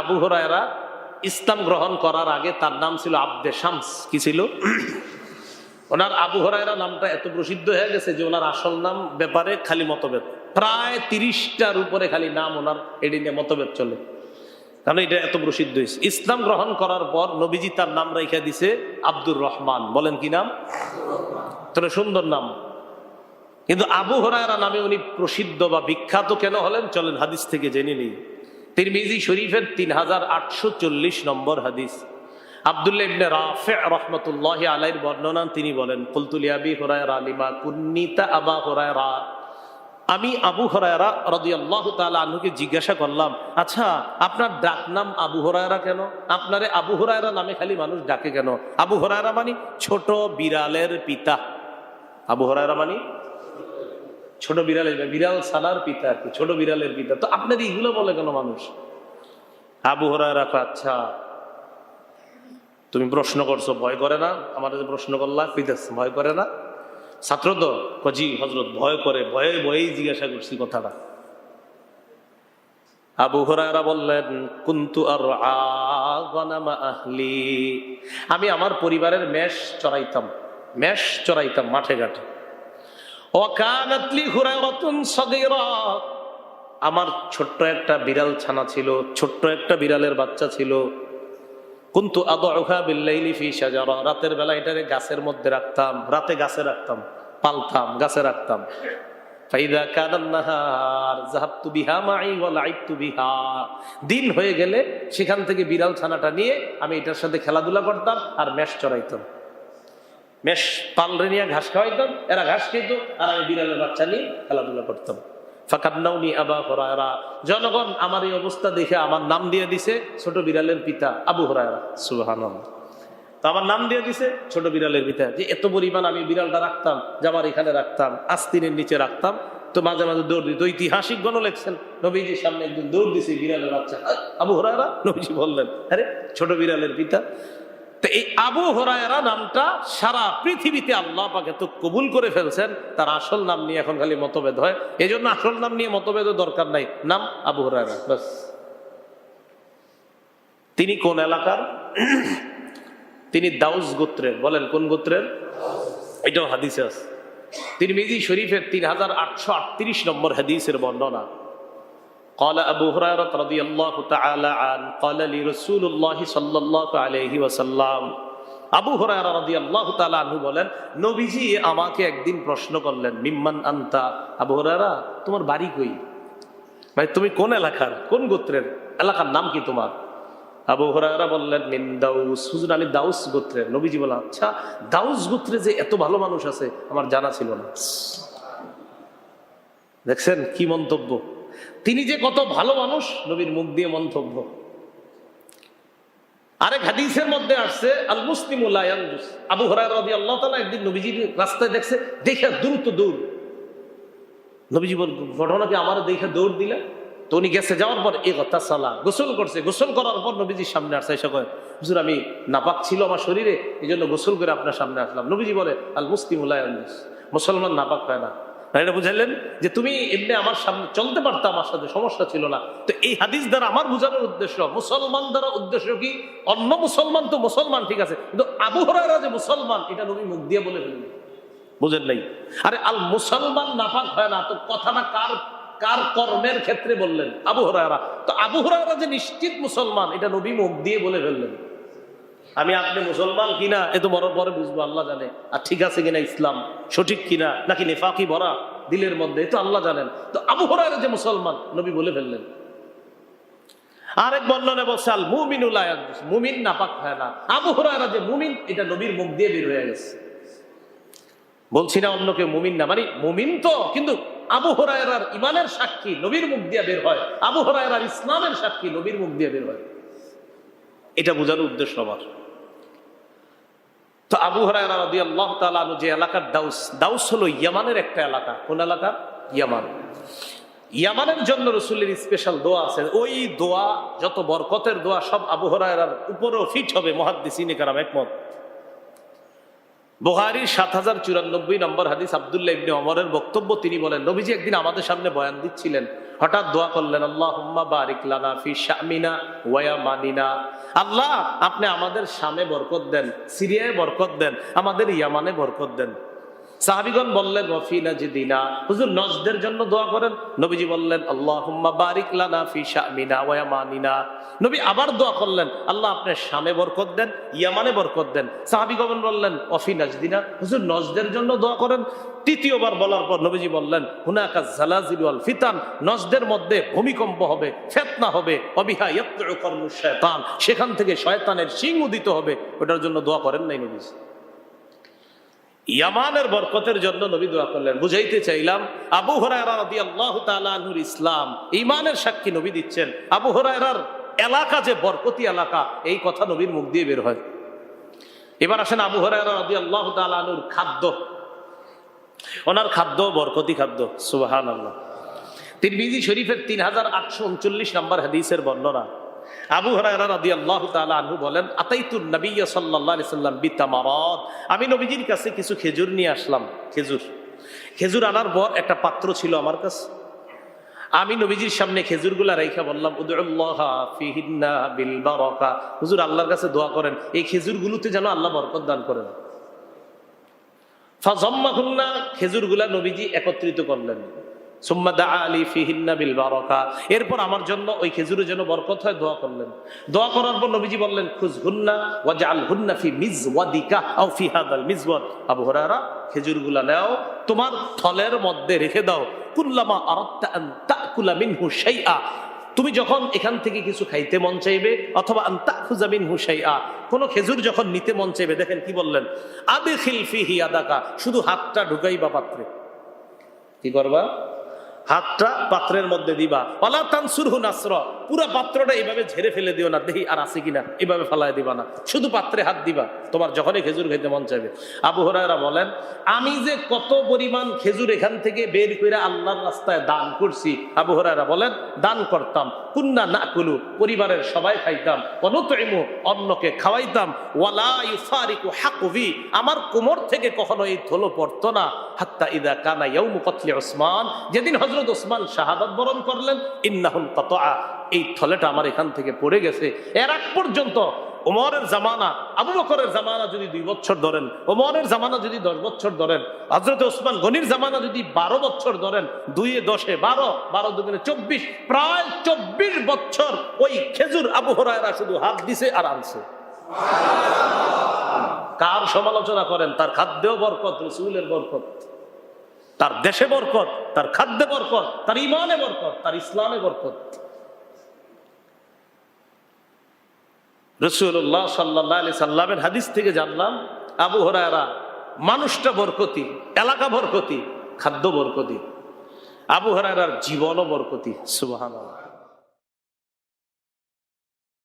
আবু হরায়রা ইসলাম গ্রহণ করার আগে তার নাম ছিল আব্দে শামস। কি ছিল? ওনার আবু হরায়রা নামটা এত প্রসিদ্ধ হয়ে গেছে যে ওনার আসল নাম ব্যাপারে খালি মতভেদ। প্রায় তিরিশটার উপরে খালি নাম ওনার এটি নিয়ে মতভেদ চলে। কারণ এটা এত প্রসিদ্ধ হয়েছে। ইসলাম গ্রহণ করার পর নবীজি তার নাম রেখে দিছে আব্দুর রহমান। বলেন কি নাম? তাহলে সুন্দর নাম। কিন্তু আবু হরায়রা নামে উনি প্রসিদ্ধ বা বিখ্যাত কেন হলেন? চলেন হাদিস থেকে জেনে নিই। তিরমিজি শরীফের তিন হাজার আটশো চল্লিশ নম্বর হাদিস। আবদুল্লাহ ইবনে রাফে রহমতুল্লাহ আলাইর বর্ণনা তিনি বলেন কুলতুলি আবি হরায়রা লিমা কুন্নিতা আবা হরায়রা। আমি আবু হরায়রা রাদিয়াল্লাহু তাআলা আনহুকে জিজ্ঞাসা করলাম আচ্ছা আপনার ডাক নাম আবু হরায়রা কেন? আপনারে আবু হরায়রা নামে খালি মানুষ ডাকে কেন? আবু হরায়রা মানে ছোট বিড়ালের পিতা। আবু হরায়রা মানে ছোট বিড়ালের বিড়াল সালার পিতা আর কি ছোট বিড়ালের পিতা। তো আপনার এইগুলো বলে কেন মানুষ? আবু হরায়রা কয়, আচ্ছা। তুমি প্রশ্ন করছ ভয় করে না? আমার প্রশ্ন করলা পিতাস ভয় করে না? ছাত্র তো কজি হজরত ভয় করে ভয়ে ভয়েই জিজ্ঞাসা করছি কথাটা। আবু হরায়রা বললেন কুন্তু আর আহলি। আমি আমার পরিবারের মেষ চড়াইতাম মেষ চড়াইতাম মাঠে ঘাটে। আমার ছোট্ট একটা বিড়াল ছানা ছিল, ছোট্ট একটা বিড়ালের বাচ্চা ছিল। কিন্তু রাতের বেলা এটারে গাছের মধ্যে রাখতাম, রাতে গাছে রাখতাম, পালতাম, গাছে রাখতাম। ফাইদা মাই দিন হয়ে গেলে সেখান থেকে বিড়াল ছানাটা নিয়ে আমি এটার সাথে খেলাধুলা করতাম আর মেষ চড়াইতাম। মেষ পালরে নিয়ে ঘাস খাওয়াইতাম, এরা ঘাস খেত, আর আমি বিড়ালের বাচ্চা নিয়ে খেলাধুলা করতাম। ফাকান্নাউনি আবা হরায়রা, জনগণ আমার এই অবস্থা দেখে আমার নাম দিয়ে দিছে ছোট বিড়ালের পিতা আবু হরায়রা, সুবহানাল্লাহ। তো আমার নাম দিয়ে দিছে ছোট বিড়ালের পিতা, যে এত পরিমাণ আমি বিড়ালটা রাখতাম, যে আমার এখানে রাখতাম, আস্তিনের নিচে রাখতাম। তো মাঝে মাঝে দৌড় দিত, ঐতিহাসিক গণ লেখছেন, নবীজির সামনে একদিন দৌড় দিছে বিড়ালের বাচ্চা। আবু হরায়রা নবীজি বললেন, আরে, ছোট বিড়ালের পিতা তো এই আবু হরায়রা নামটা সারা পৃথিবীতে আল্লাহ পাকে তো কবুল করে ফেলছেন, তার আসল নাম নিয়ে এখন খালি মতভেদ হয়। এই জন্য আসল নাম নিয়ে মতভেদের দরকার নাই। নাম আবু হরায়রা বাস তিনি কোন এলাকার? তিনি দাউস গোত্রের। বলেন কোন গোত্রের? এটাও হাদিসে আছে। তিনি মিজি শরীফের তিন হাজার আটশো আটত্রিশ নম্বর হাদিসের বর্ণনা। قال أبو هريرة رضي الله تعالى عنه قال لي رسول الله صلى الله عليه وسلم আবু হরায়রা রাদিয়াল্লাহু তাআলা আনহু বলেন নবীজি আমাকে একদিন প্রশ্ন করলেন মিম্মান আনতা আবু হরায়রা তোমার বাড়ি কই ভাই তুমি কোন এলাকার কোন গোত্রের এলাকার নাম কি তোমার আবু হরায়রা বললেন মিন দাউস হুজুর আমি দাউস গোত্রের নবীজি বলেন আচ্ছা দাউস গোত্রে যে এত ভালো মানুষ আছে আমার জানা ছিল না দেখছেন কি মন্তব্য তিনি যে কত ভালো মানুষ, নবীর মুখ দিয়ে মন্তব্য। আরেক হাদিসের মধ্যে আসছে আল মুসলিম আবু হরাই আল্লাহ তালা একদিন নবীজির রাস্তায় দেখছে, দেখে দ্রুত দৌড়। নবীজি বল ঘটনা কি আমার দেখে দৌড় দিলে? তো উনি গেছে, যাওয়ার পর এ কথা সালা গোসল করছে। গোসল করার পর নবীজির সামনে আসছে, এসে কয়, হুজুর, আমি নাপাক ছিল আমার শরীরে এই জন্য গোসল করে আপনার সামনে আসলাম। নবীজি বলে আল মুসলিম মুসলমান নাপাক হয় না। এটা বুঝাইলেন যে তুমি এমনি আমার সামনে চলতে পারতো, আমার সাথে সমস্যা ছিল না। তো এই হাদিস দ্বারা আমার বোঝানোর উদ্দেশ্য, মুসলমান দ্বারা উদ্দেশ্য কি? অন্য মুসলমান তো মুসলমান, ঠিক আছে। কিন্তু আবু হরাইরা যে মুসলমান, এটা নবী মুখ দিয়ে বলে ফেললেন। বুঝেন নাই? আরে আল মুসলমান নাপাক হয় না, তো কথাটা কার কার কর্মের ক্ষেত্রে বললেন? আবু হরাইরা তো আবু হরাইরা যে নিশ্চিত মুসলমান, এটা নবী মুখ দিয়ে বলে ফেললেন। আমি আপনি মুসলমান কিনা, এ তো বড় পরে বুঝব, আল্লাহ জানে। আর ঠিক আছে কিনা ইসলাম? সঠিক কিনা? নাকি নেফাকি ভরা দিলের মধ্যে? তো আল্লাহ জানেন। তো আবু হরাইরা যে মুসলমান, নবী বলে ফেললেন। আরেক বর্ণনে আল মুমিনুল মুমিন নাপাক হয় না। আবু হরাইরা যে মুমিন, এটা নবীর মুখ দিয়ে বের হয়ে গেছে। বলছি না অন্য কেউ মুমিন না মানে মুমিন তো, কিন্তু আবু হরায়রার ইমানের সাক্ষী নবীর মুখ দিয়ে বের হয়। আবু হরায়রার ইসলামের সাক্ষী নবীর মুখ দিয়ে বের হয়। এটা বোঝানোর উদ্দেশ্য আমার। তো আবু তালু যে এলাকার দাউস দাউস হলো ইয়ামানের একটা এলাকা। কোন এলাকা? ইয়ামান। ইয়ামানের জন্য রসুলের স্পেশাল দোয়া আছে। ওই দোয়া, যত বরকতের দোয়া সব আবু হরায়রার উপরেও ফিট হবে মহাদ্দি কারাম একমত। বুহারির সাত হাজার চুরানব্বই নম্বর হাদিস আবদুল্লাহ ইবনে অমরের বক্তব্য, তিনি বলেন, নবীজি একদিন আমাদের সামনে বয়ান দিচ্ছিলেন, হঠাৎ দোয়া করলেন আল্লাহ হুম্মা ফি শামিনা ওয়া মানিনা আল্লাহ, আপনি আমাদের শামে বরকত দেন, সিরিয়ায় বরকত দেন, আমাদের ইয়ামানে বরকত দেন। সাহাবিগণ বললেন ওয়াফিনা জিদিনা। হুজুর নজদের জন্য দোয়া করেন। নবীজি বললেন আল্লাহ হুম্মা বারিক লানা ফি শামিনা ওয়া মানিনা নবী আবার দোয়া করলেন, আল্লাহ আপনার শামে বরকত দেন, ইয়ামানে বরকত দেন। সাহাবিগণ বললেন অফি নাজদিনা হুজুর নজদের জন্য দোয়া করেন। তৃতীয়বার বলার পর নবীজি বললেন, হুনাকা জালাজিল ওয়াল ফিতান। নজদের মধ্যে ভূমিকম্প হবে, ফেতনা হবে, অবিহা ইয়াতলু কর্মু শয়তান সেখান থেকে শয়তানের সিং উদিত হবে। ওটার জন্য দোয়া করেন নাই নবীজি। ইয়ামানের বরকতের জন্য নবী দোয়া করলেন। বুঝাইতে চাইলাম, আবু আনহুর ইসলাম ইমানের সাক্ষী নবী দিচ্ছেন। আবু হরায়রার এলাকা যে বরকতি এলাকা, এই কথা নবীর মুখ দিয়ে বের হয়। এবার আসেন আবু আনহুর খাদ্য। ওনার খাদ্য বরকতি খাদ্য, সুবহানাল্লাহ। তিরমিজি শরীফের তিন হাজার আটশো উনচল্লিশ নম্বর হাদিসের বর্ণনা। আবু হরায়রা রাদিয়াল্লাহু তাআলা আনহু বলেন, আতাইতুন নবিয়্য সাল্লাল্লাহু আলাইহি সাল্লাম বিতামারাত। আমি নবীজির কাছে কিছু খেজুর নিয়ে আসলাম, খেজুর। খেজুর আনার পর একটা পাত্র ছিল আমার কাছে। আমি নবীজির সামনে খেজুরগুলা রেখা বললাম হুজুর আল্লাহর কাছে দোয়া করেন, এই খেজুরগুলোতে যেন আল্লাহ বরকত দান করেন। ফাজম্মাহুন্না, খেজুরগুলা নবীজি একত্রিত করলেন। আলী বিল এরপর আমার জন্য ওই খেজুরের জন্য বরকত হয়, দোয়া করলেন। দোয়া করার পর নবীজি বললেন, খুজহুন্না ওয়াজআল হুন্না ফি মিজওয়াদিকা আও ফি হাদাল মিজওয়াদ। আবু হুরায়রা, খেজুরগুলা নাও, তোমার থলের মধ্যে রেখে দাও। কুল্লামা আরাদতা আন তাকুলা মিনহু শাইআ। তুমি যখন এখান থেকে কিছু খাইতে মন চাইবে, অথবা আন্তা খুজাবিন হুসাইয়া কোনো খেজুর যখন নিতে মন চাইবে, দেখেন কি বললেন? আবে খিলফি হিয়াদাকা শুধু হাতটা ঢুকাইবা পাত্রে। কি করবা? হাতটা পাত্রের মধ্যে দিবা। অলা তানসুর হু নাসর। পুরা পাত্রটা এইভাবে ঝেড়ে ফেলে দিও না। দেখি আর আছে কিনা, এভাবে ফালাই দিবা না। শুধু পাত্রে হাত দিবা। তোমার যখনই খেজুর খেতে মন চাইবে। আবু হরায়রা বলেন, আমি যে কত পরিমাণ খেজুর এখান থেকে বের করে আল্লাহর রাস্তায় দান করছি। আবু হরায়রা বলেন, দান করতাম। কুন্না না কুলু পরিবারের সবাই খাইতাম। অনুতইমু অন্যকে খাওয়াইতাম। ওয়ালা ইউফারিকু হাকুবি আমার কোমর থেকে কখনো এই থলো পড়তো না। হাত্তা ইদা কানা ইয়াউমু কতলি ওসমান যেদিন হযরত ওসমান শাহাদাত বরণ করলেন ইন্নাহুল কতআ এই থলেটা আমার এখান থেকে পড়ে গেছে। এর আগ পর্যন্ত ওমরের জামানা, আবু বকরের জামানা যদি দুই বছর ধরেন, ওমরের জামানা যদি দশ বছর ধরেন হজরত ওসমান গনির জামানা যদি বারো বছর ধরেন, দুইয়ে দশে বারো বারো দুগুণে চব্বিশ, প্রায় চব্বিশ বছর ওই খেজুর আবু হরায়রা শুধু হাত দিছে আর আনছে। কার সমালোচনা করেন? তার খাদ্যেও বরকত, রসুলের বরকত। তার দেশে বরকত, তার খাদ্যে বরকত, তার ইমানে বরকত, তার ইসলামে বরকত। রসুল্লাহ সাল্লাহ সাল্লামের হাদিস থেকে জানলাম, আবু হরায়রা মানুষটা বরকতি, এলাকা বরকতি, খাদ্য বরকতি, আবু হরায়রার জীবনও বরকতি সুবাহ